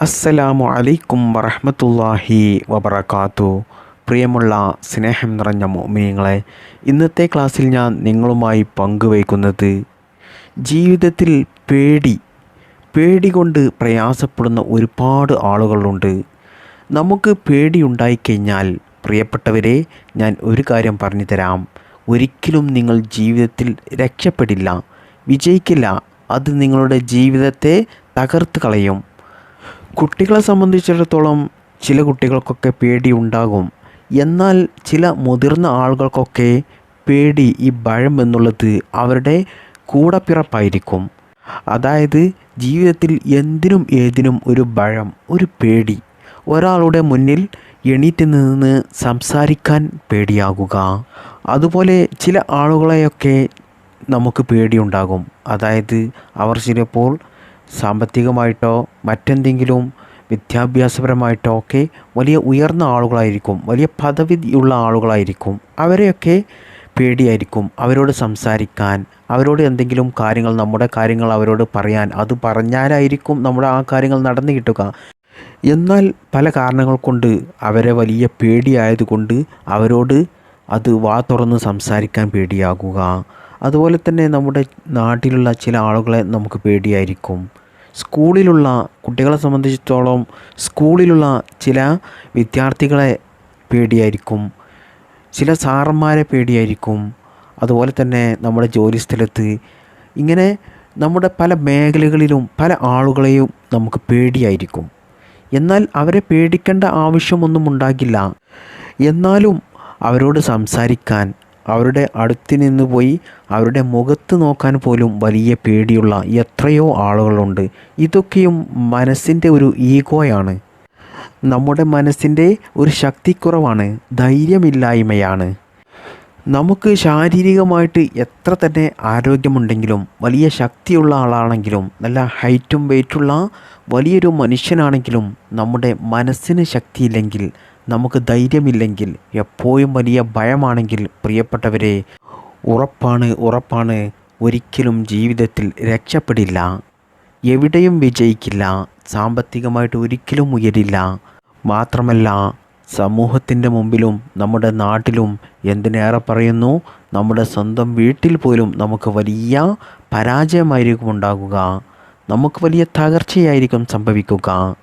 അസ്സലാമു അലൈക്കും വറഹ്മത്തുള്ളാഹി വബർക്കാത്തു പ്രിയമുള്ള സ്നേഹം നിറഞ്ഞ മോമിനിയങ്ങളെ ഇന്നത്തെ ക്ലാസ്സിൽ ഞാൻ നിങ്ങളുമായി പങ്കുവയ്ക്കുന്നത് ജീവിതത്തിൽ പേടി പേടി കൊണ്ട് പ്രയാസപ്പെടുന്ന ഒരുപാട് ആളുകളുണ്ട്. നമുക്ക് പേടി ഉണ്ടായിക്കഴിഞ്ഞാൽ പ്രിയപ്പെട്ടവരെ ഞാൻ ഒരു കാര്യം പറഞ്ഞു തരാം. ഒരിക്കലും നിങ്ങൾ ജീവിതത്തിൽ രക്ഷപ്പെടില്ല വിജയിക്കില്ല. അത് നിങ്ങളുടെ ജീവിതത്തെ തകർത്ത് കളയും. കുട്ടികളെ സംബന്ധിച്ചിടത്തോളം ചില കുട്ടികൾക്കൊക്കെ പേടി ഉണ്ടാകും. എന്നാൽ ചില മുതിർന്ന ആളുകൾക്കൊക്കെ പേടി ഈ ഭയം എന്നുള്ളത് അവരുടെ കൂടപ്പിറപ്പായിരിക്കും. അതായത് ജീവിതത്തിൽ എന്തിനും ഏതിനും ഒരു ഭയം ഒരു പേടി. ഒരാളുടെ മുന്നിൽ എണീറ്റ് നിന്ന് സംസാരിക്കാൻ പേടിയാകുക. അതുപോലെ ചില ആളുകളെയൊക്കെ നമുക്ക് പേടിയുണ്ടാകും. അതായത് അവർ ചിലപ്പോൾ സാമ്പത്തികമായിട്ടോ മറ്റെന്തെങ്കിലും വിദ്യാഭ്യാസപരമായിട്ടോ ഒക്കെ വലിയ ഉയർന്ന ആളുകളായിരിക്കും വലിയ പദവിയുള്ള ആളുകളായിരിക്കും. അവരെയൊക്കെ പേടിയായിരിക്കും അവരോട് സംസാരിക്കാൻ അവരോട് എന്തെങ്കിലും കാര്യങ്ങൾ നമ്മുടെ കാര്യങ്ങൾ അവരോട് പറയാൻ. അത് പറഞ്ഞാലായിരിക്കും നമ്മുടെ ആ കാര്യങ്ങൾ നടന്നു കിട്ടുക. എന്നാൽ പല കാരണങ്ങൾ കൊണ്ട് അവരെ വലിയ പേടിയായതുകൊണ്ട് അവരോട് അത് വാ തുറന്ന് സംസാരിക്കാൻ പേടിയാകുക. അതുപോലെ തന്നെ നമ്മുടെ നാട്ടിലുള്ള ചില ആളുകളെ നമുക്ക് പേടിയായിരിക്കും. സ്കൂളിലുള്ള കുട്ടികളെ സംബന്ധിച്ചിടത്തോളം സ്കൂളിലുള്ള ചില വിദ്യാർത്ഥികളെ പേടിയായിരിക്കും. ചില സാറന്മാരെ പേടിയായിരിക്കും. അതുപോലെ തന്നെ നമ്മുടെ ജോലി സ്ഥലത്ത് ഇങ്ങനെ നമ്മുടെ പല മേഖലകളിലും പല ആളുകളെയും നമുക്ക് പേടിയായിരിക്കും. എന്നാൽ അവരെ പേടിക്കേണ്ട ആവശ്യമൊന്നും ഉണ്ടാകില്ല. എന്നാലും അവരോട് സംസാരിക്കാൻ അവരുടെ അടുത്ത് നിന്ന് പോയി അവരുടെ മുഖത്ത് നോക്കാൻ പോലും വലിയ പേടിയുള്ള എത്രയോ ആളുകളുണ്ട്. ഇതൊക്കെയും മനസ്സിന്റെ ഒരു ഈഗോയാണ്. നമ്മുടെ മനസ്സിന്റെ ഒരു ശക്തിക്കുറവാണ്. ധൈര്യമില്ലായ്മയാണ്. നമുക്ക് ശാരീരികമായിട്ട് എത്ര തന്നെ ആരോഗ്യമുണ്ടെങ്കിലും വലിയ ശക്തിയുള്ള ആളാണെങ്കിലും നല്ല ഹൈറ്റും വെയിറ്റുള്ള വലിയൊരു മനുഷ്യനാണെങ്കിലും നമ്മുടെ മനസ്സിന് ശക്തിയില്ലെങ്കിൽ നമുക്ക് ധൈര്യമില്ലെങ്കിൽ എപ്പോഴും വലിയ ഭയമാണെങ്കിൽ പ്രിയപ്പെട്ടവരെ ഉറപ്പാണ് ഉറപ്പാണ് ഒരിക്കലും ജീവിതത്തിൽ രക്ഷപ്പെടില്ല. എവിടെയും വിജയിക്കില്ല സാമ്പത്തികമായിട്ട് ഒരിക്കലും ഉയരില്ല. മാത്രമല്ല സമൂഹത്തിന്റെ മുമ്പിലും നമ്മുടെ നാട്ടിലും എന്തിനേറെ പറയുന്നു? നമ്മുടെ സ്വന്തം വീട്ടിൽ പോലും നമുക്ക് വലിയ പരാജയമായിരിക്കും ഉണ്ടാകുക. നമുക്ക് വലിയ തകർച്ചയായിരിക്കും സംഭവിക്കുക.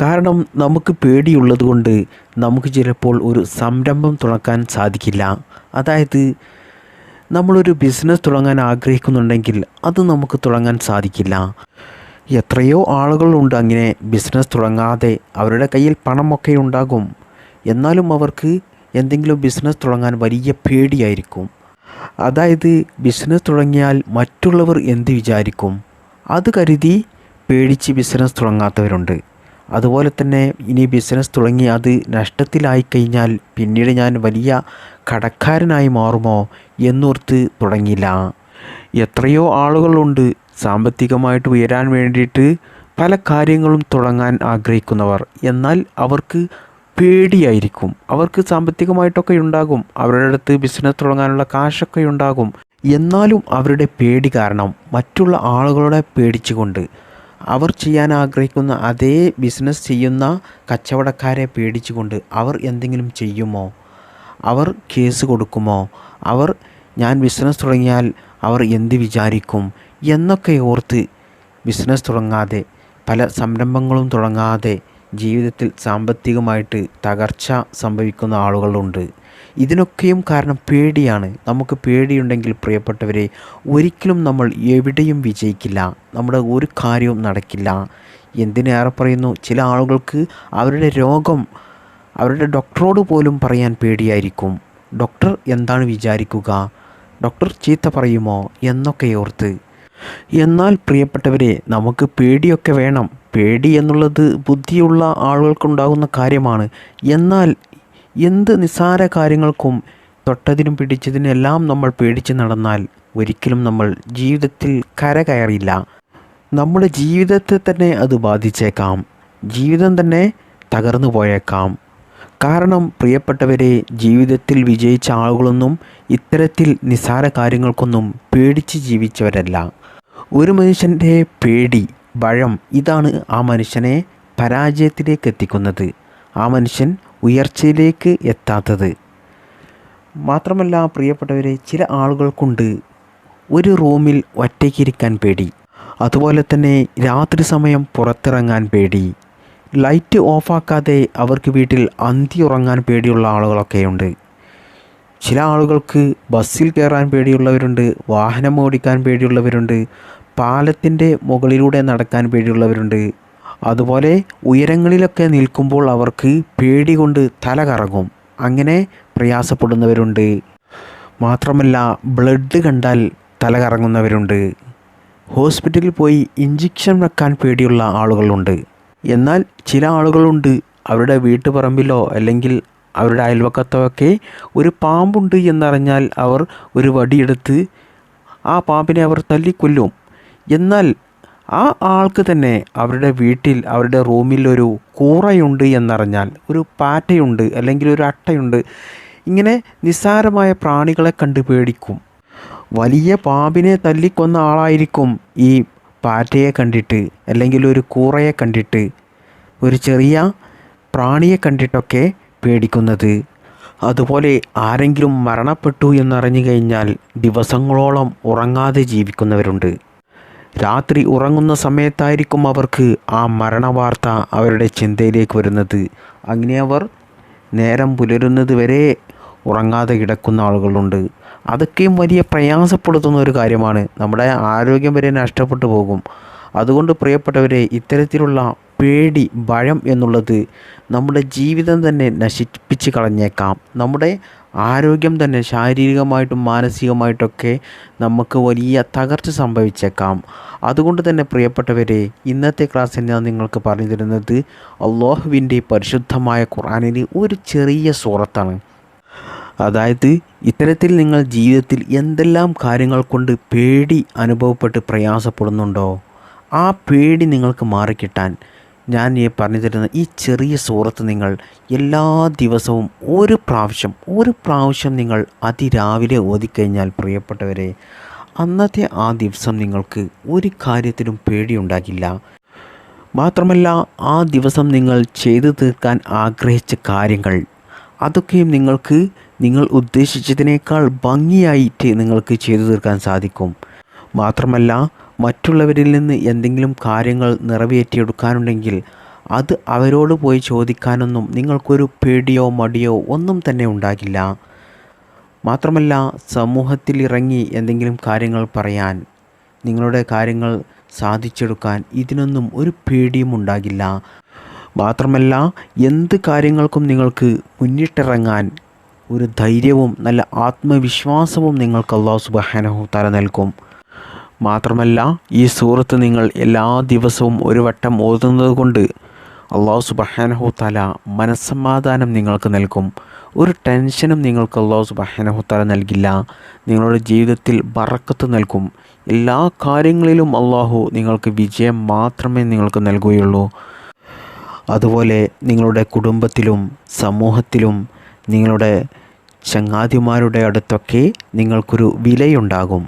കാരണം നമുക്ക് പേടിയുള്ളത് കൊണ്ട് നമുക്ക് ചിലപ്പോൾ ഒരു സംരംഭം തുടങ്ങാൻ സാധിക്കില്ല. അതായത് നമ്മളൊരു ബിസിനസ് തുടങ്ങാൻ ആഗ്രഹിക്കുന്നുണ്ടെങ്കിൽ അത് നമുക്ക് തുടങ്ങാൻ സാധിക്കില്ല. എത്രയോ ആളുകളുണ്ട് അങ്ങനെ ബിസിനസ് തുടങ്ങാതെ അവരുടെ കയ്യിൽ പണമൊക്കെ ഉണ്ടാകും. എന്നാലും അവർക്ക് എന്തെങ്കിലും ബിസിനസ് തുടങ്ങാൻ വലിയ പേടിയായിരിക്കും. അതായത് ബിസിനസ് തുടങ്ങിയാൽ മറ്റുള്ളവർ എന്ത് വിചാരിക്കും? അത് കരുതി പേടിച്ച് ബിസിനസ് തുടങ്ങാത്തവരുണ്ട്. അതുപോലെ തന്നെ ഇനി ബിസിനസ് തുടങ്ങി അത് നഷ്ടത്തിലായി കഴിഞ്ഞാൽ പിന്നീട് ഞാൻ വലിയ കടക്കാരനായി മാറുമോ എന്നോർത്ത് തുടങ്ങില്ല എത്രയോ ആളുകളുണ്ട് സാമ്പത്തികമായിട്ട് ഉയരാൻ വേണ്ടിയിട്ട് പല കാര്യങ്ങളും തുടങ്ങാൻ ആഗ്രഹിക്കുന്നവർ. എന്നാൽ അവർക്ക് പേടിയായിരിക്കും. അവർക്ക് സാമ്പത്തികമായിട്ടൊക്കെ ഉണ്ടാകും. അവരുടെ അടുത്ത് ബിസിനസ് തുടങ്ങാനുള്ള കാശൊക്കെ ഉണ്ടാകും. എന്നാലും അവരുടെ പേടി കാരണം മറ്റുള്ള ആളുകളെ പേടിച്ചുകൊണ്ട് അവർ ചെയ്യാൻ ആഗ്രഹിക്കുന്ന അതേ ബിസിനസ് ചെയ്യുന്ന കച്ചവടക്കാരെ പേടിച്ചുകൊണ്ട് അവർ എന്തെങ്കിലും ചെയ്യുമോ? അവർ കേസ് കൊടുക്കുമോ? അവർ ഞാൻ ബിസിനസ് തുടങ്ങിയാൽ അവർ എന്ത് വിചാരിക്കും? എന്നൊക്കെ ഓർത്ത് ബിസിനസ് തുടങ്ങാതെ പല സംരംഭങ്ങളും തുടങ്ങാതെ ജീവിതത്തിൽ സാമ്പത്തികമായിട്ട് തകർച്ച സംഭവിക്കുന്ന ആളുകളുണ്ട്. ഇതിനൊക്കെയും കാരണം പേടിയാണ്. നമുക്ക് പേടിയുണ്ടെങ്കിൽ പ്രിയപ്പെട്ടവരെ ഒരിക്കലും നമ്മൾ എവിടെയും വിജയിക്കില്ല. നമ്മുടെ ഒരു കാര്യവും നടക്കില്ല. എന്തിനേറെ പറയുന്നു? ചില ആളുകൾക്ക് അവരുടെ രോഗം അവരുടെ ഡോക്ടറോട് പോലും പറയാൻ പേടിയായിരിക്കും. ഡോക്ടർ എന്താണ് വിചാരിക്കുക? ഡോക്ടർ ചീത്ത പറയുമോ? എന്നൊക്കെ ഓർത്ത്. എന്നാൽ പ്രിയപ്പെട്ടവരെ നമുക്ക് പേടിയൊക്കെ വേണം. പേടി എന്നുള്ളത് ബുദ്ധിയുള്ള ആളുകൾക്കുണ്ടാകുന്ന കാര്യമാണ്. എന്നാൽ എന്ത് നിസ്സാര കാര്യങ്ങൾക്കും തൊട്ടതിനും പിടിച്ചതിനെല്ലാം നമ്മൾ പേടിച്ച് നടന്നാൽ ഒരിക്കലും നമ്മൾ ജീവിതത്തിൽ കരകയറില്ല നമ്മുടെ ജീവിതത്തെ തന്നെ അത് ബാധിച്ചേക്കാം. ജീവിതം തന്നെ തകർന്നു പോയേക്കാം. കാരണം പ്രിയപ്പെട്ടവരെ ജീവിതത്തിൽ വിജയിച്ച ആളുകളൊന്നും ഇത്തരത്തിൽ നിസ്സാര കാര്യങ്ങൾക്കൊന്നും പേടിച്ച് ജീവിച്ചവരല്ല. ഒരു മനുഷ്യന്റെ പേടി ഭയം ഇതാണ് ആ മനുഷ്യനെ പരാജയത്തിലേക്ക് എത്തിക്കുന്നത്. ആ മനുഷ്യൻ ഉയർച്ചയിലേക്ക് എത്താത്തത്. മാത്രമല്ല പ്രിയപ്പെട്ടവരെ ചില ആളുകൾക്കുണ്ട് ഒരു റൂമിൽ ഒറ്റയ്ക്കിരിക്കാൻ പേടി. അതുപോലെ തന്നെ രാത്രി സമയം പുറത്തിറങ്ങാൻ പേടി. ലൈറ്റ് ഓഫാക്കാതെ അവർക്ക് വീട്ടിൽ അന്തി ഉറങ്ങാൻ പേടിയുള്ള ആളുകളൊക്കെയുണ്ട്. ചില ആളുകൾക്ക് ബസ്സിൽ കയറാൻ പേടിയുള്ളവരുണ്ട് വാഹനം ഓടിക്കാൻ പേടിയുള്ളവരുണ്ട് പാലത്തിന്റെ മുകളിലൂടെ നടക്കാൻ പേടിയുള്ളവരുണ്ട്. അതുപോലെ ഉയരങ്ങളിലൊക്കെ നിൽക്കുമ്പോൾ അവർക്ക് പേടി കൊണ്ട് തല കറങ്ങും. അങ്ങനെ പ്രയാസപ്പെടുന്നവരുണ്ട്. മാത്രമല്ല ബ്ലഡ് കണ്ടാൽ തല കറങ്ങുന്നവരുണ്ട്. ഹോസ്പിറ്റലിൽ പോയി ഇഞ്ചക്ഷൻ വെക്കാൻ പേടിയുള്ള ആളുകളുണ്ട്. എന്നാൽ ചില ആളുകളുണ്ട്. അവരുടെ വീട്ടുപറമ്പിലോ അല്ലെങ്കിൽ അവരുടെ അയൽവക്കത്തോ ഒക്കെ ഒരു പാമ്പുണ്ട് എന്നറിഞ്ഞാൽ അവർ ഒരു വടിയെടുത്ത് ആ പാമ്പിനെ അവർ തല്ലിക്കൊല്ലും. എന്നാൽ ആ ആൾക്ക് തന്നെ അവരുടെ വീട്ടിൽ അവരുടെ റൂമിൽ ഒരു കൂറയുണ്ട് എന്നറിഞ്ഞാൽ ഒരു പാറ്റയുണ്ട് അല്ലെങ്കിൽ ഒരു അട്ടയുണ്ട് ഇങ്ങനെ നിസ്സാരമായ പ്രാണികളെ കണ്ട് പേടിക്കും. വലിയ പാമ്പിനെ തല്ലിക്കൊന്ന ആളായിരിക്കും ഈ പാറ്റയെ കണ്ടിട്ട് അല്ലെങ്കിൽ ഒരു കൂറയെ കണ്ടിട്ട് ഒരു ചെറിയ പ്രാണിയെ കണ്ടിട്ടൊക്കെ പേടിക്കുന്നത്. അതുപോലെ ആരെങ്കിലും മരണപ്പെട്ടു എന്നറിഞ്ഞു കഴിഞ്ഞാൽ ദിവസങ്ങളോളം ഉറങ്ങാതെ ജീവിക്കുന്നവരുണ്ട്. രാത്രി ഉറങ്ങുന്ന സമയത്തായിരിക്കും അവർക്ക് ആ മരണവാർത്ത അവരുടെ ചിന്തയിലേക്ക് വരുന്നത്. അങ്ങനെ അവർ നേരം പുലരുന്നത് വരെ ഉറങ്ങാതെ കിടക്കുന്ന ആളുകളുണ്ട്. അതൊക്കെയും വലിയ പ്രയാസപ്പെടുത്തുന്ന ഒരു കാര്യമാണ്. നമ്മുടെ ആരോഗ്യം വരെ നഷ്ടപ്പെട്ടു പോകും. അതുകൊണ്ട് പ്രിയപ്പെട്ടവരെ ഇത്തരത്തിലുള്ള പേടി ഭയം എന്നുള്ളത് നമ്മുടെ ജീവിതം തന്നെ നശിപ്പിച്ച് കളഞ്ഞേക്കാം. നമ്മുടെ ആരോഗ്യം തന്നെ ശാരീരികമായിട്ടും മാനസികമായിട്ടൊക്കെ നമുക്ക് വലിയ തകർച്ച സംഭവിച്ചേക്കാം. അതുകൊണ്ട് തന്നെ പ്രിയപ്പെട്ടവരെ ഇന്നത്തെ ക്ലാസ്സിൽ ഞാൻ നിങ്ങൾക്ക് പറഞ്ഞു തരുന്നത് അള്ളാഹുവിന്റെ പരിശുദ്ധമായ ഖുറാനിന് ഒരു ചെറിയ സൂറത്താണ്. അതായത് ഇത്തരത്തിൽ നിങ്ങൾ ജീവിതത്തിൽ എന്തെല്ലാം കാര്യങ്ങൾ കൊണ്ട് പേടി അനുഭവപ്പെട്ട് പ്രയാസപ്പെടുന്നുണ്ടോ? ആ പേടി നിങ്ങൾക്ക് മാറിക്കിട്ടാൻ ഞാൻ ഈ പറഞ്ഞു തരുന്ന ഈ ചെറിയ സൂറത്ത് നിങ്ങൾ എല്ലാ ദിവസവും ഒരു പ്രാവശ്യം ഒരു പ്രാവശ്യം നിങ്ങൾ അതിരാവിലെ ഓതിക്കഴിഞ്ഞാൽ പ്രിയപ്പെട്ടവരെ അന്നത്തെ ആ ദിവസം നിങ്ങൾക്ക് ഒരു കാര്യത്തിലും പേടിയുണ്ടാകില്ല. മാത്രമല്ല ആ ദിവസം നിങ്ങൾ ചെയ്തു തീർക്കാൻ ആഗ്രഹിച്ച കാര്യങ്ങൾ അതൊക്കെയും നിങ്ങൾക്ക് നിങ്ങൾ ഉദ്ദേശിച്ചതിനേക്കാൾ ഭംഗിയായിട്ട് നിങ്ങൾക്ക് ചെയ്തു തീർക്കാൻ സാധിക്കും. മാത്രമല്ല മറ്റുള്ളവരിൽ നിന്ന് എന്തെങ്കിലും കാര്യങ്ങൾ നിറവേറ്റിയെടുക്കാനുണ്ടെങ്കിൽ അത് അവരോട് പോയി ചോദിക്കാനൊന്നും നിങ്ങൾക്കൊരു പേടിയോ മടിയോ ഒന്നും തന്നെ ഉണ്ടാകില്ല. മാത്രമല്ല സമൂഹത്തിൽ ഇറങ്ങി എന്തെങ്കിലും കാര്യങ്ങൾ പറയാൻ നിങ്ങളുടെ കാര്യങ്ങൾ സാധിച്ചെടുക്കാൻ ഇതിനൊന്നും ഒരു പേടിയും ഉണ്ടാകില്ല. മാത്രമല്ല എന്ത് കാര്യങ്ങൾക്കും നിങ്ങൾക്ക് മുന്നിട്ടിറങ്ങാൻ ഒരു ധൈര്യവും നല്ല ആത്മവിശ്വാസവും നിങ്ങൾക്ക് അള്ളാഹു സുബഹാനഹു തല നൽകും. മാത്രമല്ല ഈ സൂറത്ത് നിങ്ങൾ എല്ലാ ദിവസവും ഒരു വട്ടം ഓതുന്നത് കൊണ്ട് അള്ളാഹു സുബഹാനഹു തല മനസ്സമാധാനം നിങ്ങൾക്ക് നൽകും. ഒരു ടെൻഷനും നിങ്ങൾക്ക് അള്ളാഹു സുബഹാനഹു തല നൽകില്ല. നിങ്ങളുടെ ജീവിതത്തിൽ ബറക്കത്ത് നൽകും. എല്ലാ കാര്യങ്ങളിലും അള്ളാഹു നിങ്ങൾക്ക് വിജയം മാത്രമേ നിങ്ങൾക്ക് നൽകുകയുള്ളൂ. അതുപോലെ നിങ്ങളുടെ കുടുംബത്തിലും സമൂഹത്തിലും നിങ്ങളുടെ ചങ്ങാതിമാരുടെ അടുത്തൊക്കെ നിങ്ങൾക്കൊരു വിലയുണ്ടാകും.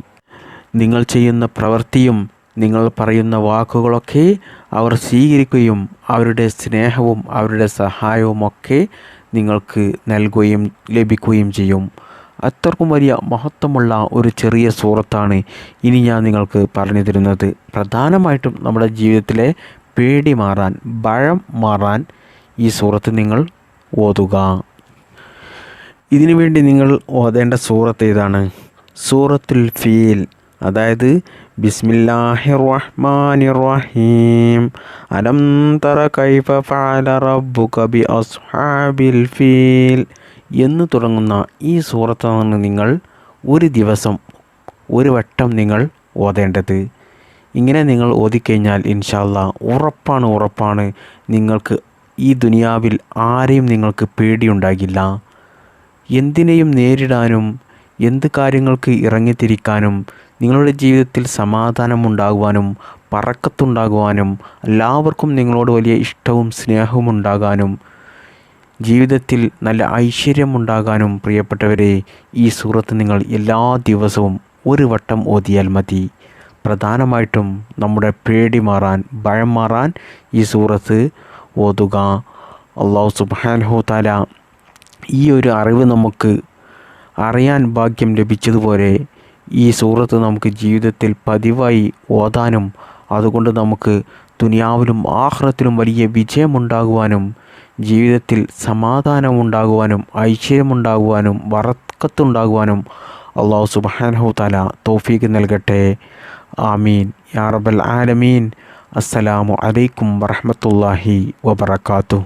നിങ്ങൾ ചെയ്യുന്ന പ്രവൃത്തിയും നിങ്ങൾ പറയുന്ന വാക്കുകളൊക്കെ അവർ സ്വീകരിക്കുകയും അവരുടെ സ്നേഹവും അവരുടെ സഹായവുമൊക്കെ നിങ്ങൾക്ക് നൽകുകയും ലഭിക്കുകയും ചെയ്യും. അത്രക്കും വലിയ മഹത്വമുള്ള ഒരു ചെറിയ സൂറത്താണ് ഇനി ഞാൻ നിങ്ങൾക്ക് പറഞ്ഞു തരുന്നത്. പ്രധാനമായിട്ടും നമ്മുടെ ജീവിതത്തിലെ പേടി മാറാൻ ഭയം മാറാൻ ഈ സൂറത്ത് നിങ്ങൾ ഓതുക. ഇതിനുവേണ്ടി നിങ്ങൾ ഓതേണ്ട സൂറത്ത് ഏതാണ്? സൂറത്തുൽ ഫീൽ. അതായത് ബിസ്മില്ലാഹിർ റഹ്മാനിർ റഹീം അലം തറ കൈഫ ഫഅല റബ്ബുക ബി അസ്ഹാബിൽ ഫീൽ. എന്ന് തുടങ്ങുന്ന ഈ സൂറത്താണ് നിങ്ങൾ ഒരു ദിവസം ഒരു വട്ടം നിങ്ങൾ ഓതേണ്ടത്. ഇങ്ങനെ നിങ്ങൾ ഓതിക്കഴിഞ്ഞാൽ ഇൻഷാല്ല ഉറപ്പാണ് ഉറപ്പാണ് നിങ്ങൾക്ക് ഈ ദുനിയാവിൽ ആരെയും നിങ്ങൾക്ക് പേടിയുണ്ടാകില്ല. എന്തിനേയും നേരിടാനും എന്ത് കാര്യങ്ങൾക്ക് ഇറങ്ങിത്തിരിക്കാനും നിങ്ങളുടെ ജീവിതത്തിൽ സമാധാനമുണ്ടാകുവാനും പറക്കത്തുണ്ടാകുവാനും എല്ലാവർക്കും നിങ്ങളോട് വലിയ ഇഷ്ടവും സ്നേഹവും ഉണ്ടാകാനും ജീവിതത്തിൽ നല്ല ഐശ്വര്യം ഐശ്വര്യമുണ്ടാകാനും പ്രിയപ്പെട്ടവരെ ഈ സൂറത്ത് നിങ്ങൾ എല്ലാ ദിവസവും ഒരു വട്ടം ഓതിയാൽ മതി. പ്രധാനമായിട്ടും നമ്മുടെ പേടി മാറാൻ ഭയം മാറാൻ ഈ സൂറത്ത് ഓതുക. അള്ളാഹു സുബാൻഹു താല ഈ ഒരു അറിവ് നമുക്ക് അറിയാൻ ഭാഗ്യം ലഭിച്ചതുപോലെ ഈ സൂറത്ത് നമുക്ക് ജീവിതത്തിൽ പതിവായി ഓതാനും അതുകൊണ്ട് നമുക്ക് ദുനിയാവിലും ആഹ്റത്തിലും വലിയ വിജയമുണ്ടാകുവാനും ജീവിതത്തിൽ സമാധാനമുണ്ടാകുവാനും ഐശ്വര്യമുണ്ടാകുവാനും വറക്കത്തുണ്ടാകുവാനും അള്ളാഹു സുബാനഹു താല തോഫീക്ക് നൽകട്ടെ. ആമീൻ. യാ റബൽ ആലമീൻ. അസ്സലാമു അലൈക്കും വറഹമത്തല്ലാഹി വബർക്കാത്തു